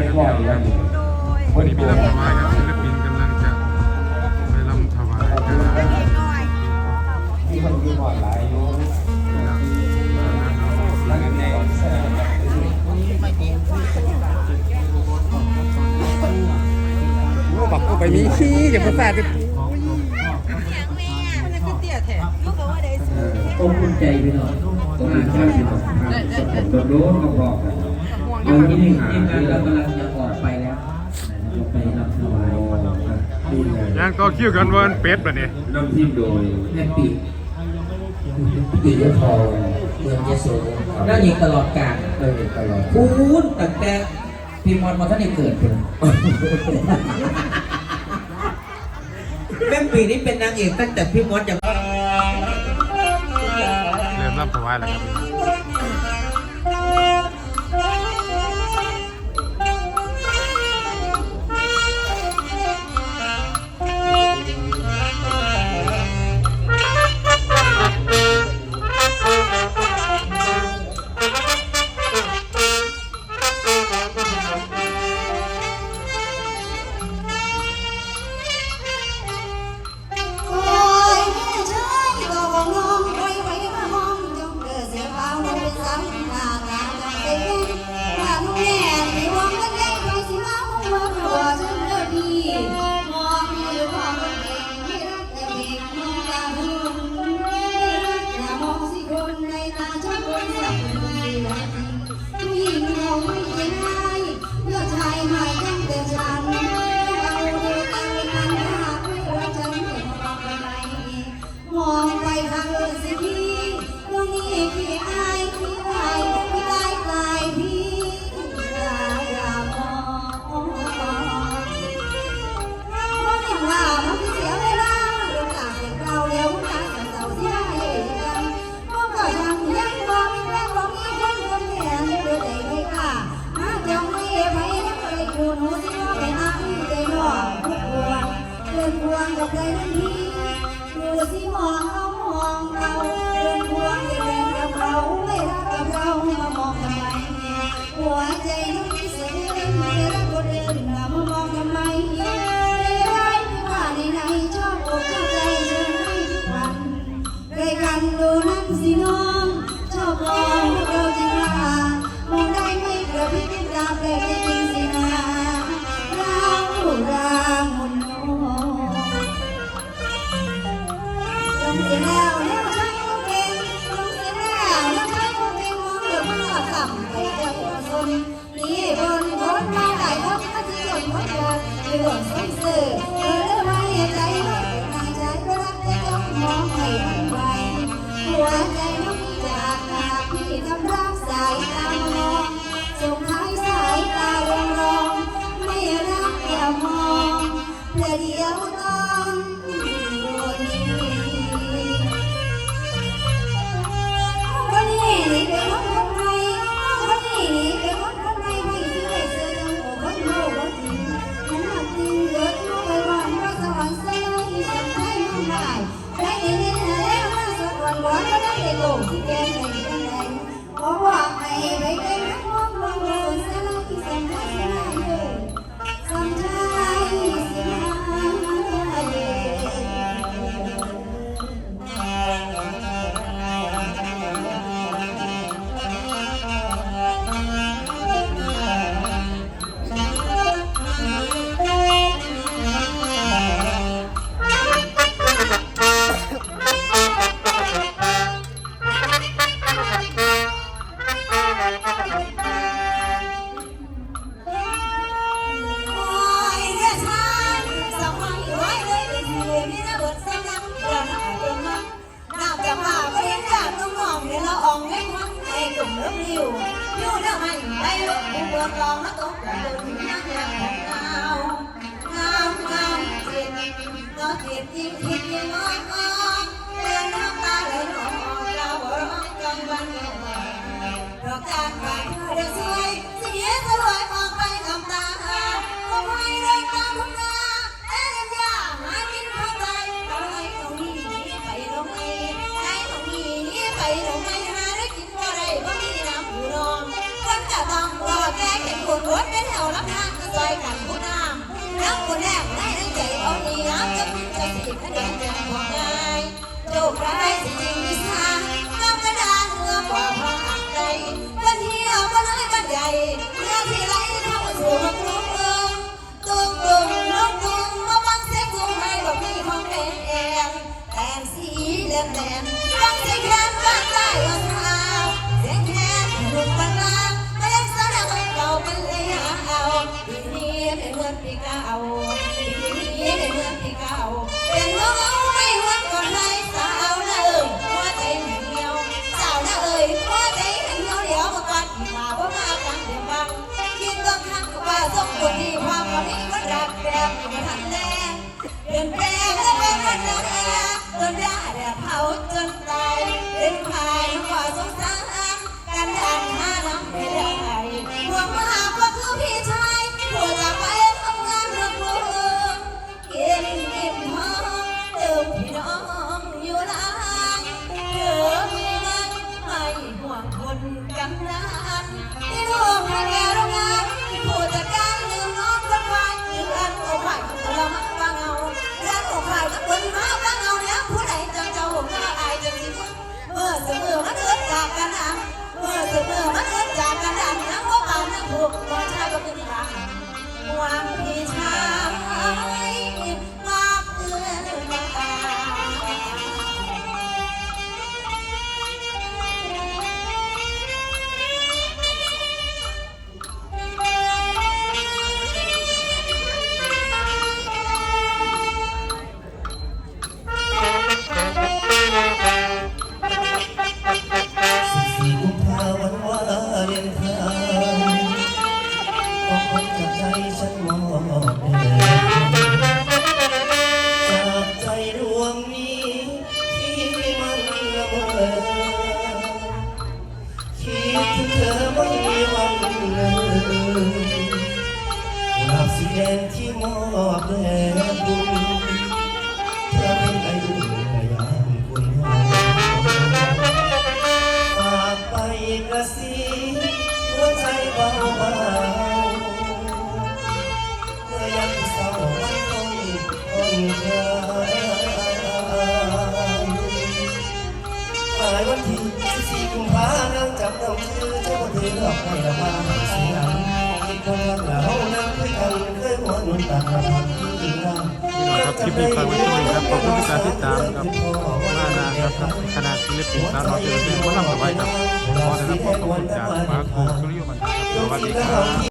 กันแล้ววันนี้มีลำถวายครับศิลปินกำลังจะไปลำถวายกันครับที่คนที่หอดหลายอยู่แล้วกันในบอกกูไปมีขี้อย่าประสาทต้องภูมิใจพี่น้องต้องภูมิใจพี่น้องสมบูรณ์ก็บอกกัน เอาที่นี่ทีมงานเรากำลังจะออกไปแล้วเราไปรับถวายนี่เลยย่างต่อคิวกันวันเป็ดแบบนี้นำทีมโดยแม่ปีปียทองเมืองยโสนั่งยิงตลอดกาลเออตลอดพูดตั้งแต่พี่มอนมาท่านได้เกิดเป็นแม่ปีนี้เป็นนางเอกตั้งแต่พี่มอนยังเริ่มลำถวายแล้วครับ พวงกับใจนั่นพี่ดูสิมองเขามองเราเดินพวงจะเดินกับเราไม่รักกับเรามามองทำไมหัวใจน้องที่เสียไม่รักคนอื่นมามองทำไมในร้ายไม่ว่าในไหนชอบอกชอบใจฉันให้ทุกวันใกล้กันดูนั่นสิน้องชอบมองเราจริงว่ามองได้ไม่กระพริบตาแป นนี่บนคนมาหลายคนมาที่หล่นคนเดียวที่หล่นส้นเสือเออแล้วไม่ใจไม่นายใจก็รักแต่จ้องมองให้มันไวหัวใจน้องจากหากพี่กำลังสายตามองส่งท้ายสายตาลงรองไม่รักอย่ามองแต่เดียวต้อง เรื่องมันไปลุกบิดรองแล้วตกกระดุมนั่งอย่างของเงางามงามเจ็บเนาะเจ็บจริงจริงยังอเดินน้ำตาไหลนองเราร้องกลางวันเงียบดอกจานบานเดือดสวย สิคะแนนจะบอกงายโลกร้ายสิจริงมีสาน้ำกระดานเมื่อพอพาใจวันที่เอาวันเลยวันใหญ่เมื่อที่ไรเข้าสู่รู้เมืองตุ้มตุ้มลุกตุ้มมาบังเสียงตุ้มให้บอกมีของแอนแอนแต่สีแดงแดงบังเสียงแคนบ้านใต้เอาเท้าเสียงแคนลุกบังลาไม่ได้สนให้เราเป็นเลยเอาปีนี้ไม่เมือนปีเก่า บบ่ทันแน่เปลี่ยนแปลงแล้วเป็นวันนั้นจนได้แต่เผาจน ฉันมอบแด่จากใจดวงนี้ที่มันละเมอคิดถึงเธอไม่มีวันเลยกราบสีแดงที่มอบแด่คุณ ละมาเสียงคนรักเรานั่งคุกันเคยหัวนุ่นตาที่รักนี่แหละครับคลิปนี้ฝากไว้ที่นี่ครับขอบคุณที่การติดตามครับมานาครับคณะศิลปินสาวน้อยเจริญเพลงวัดลำถวายครับขอได้รับความขอบคุณจากมาโกสุริโยมันครับสวัสดีครับ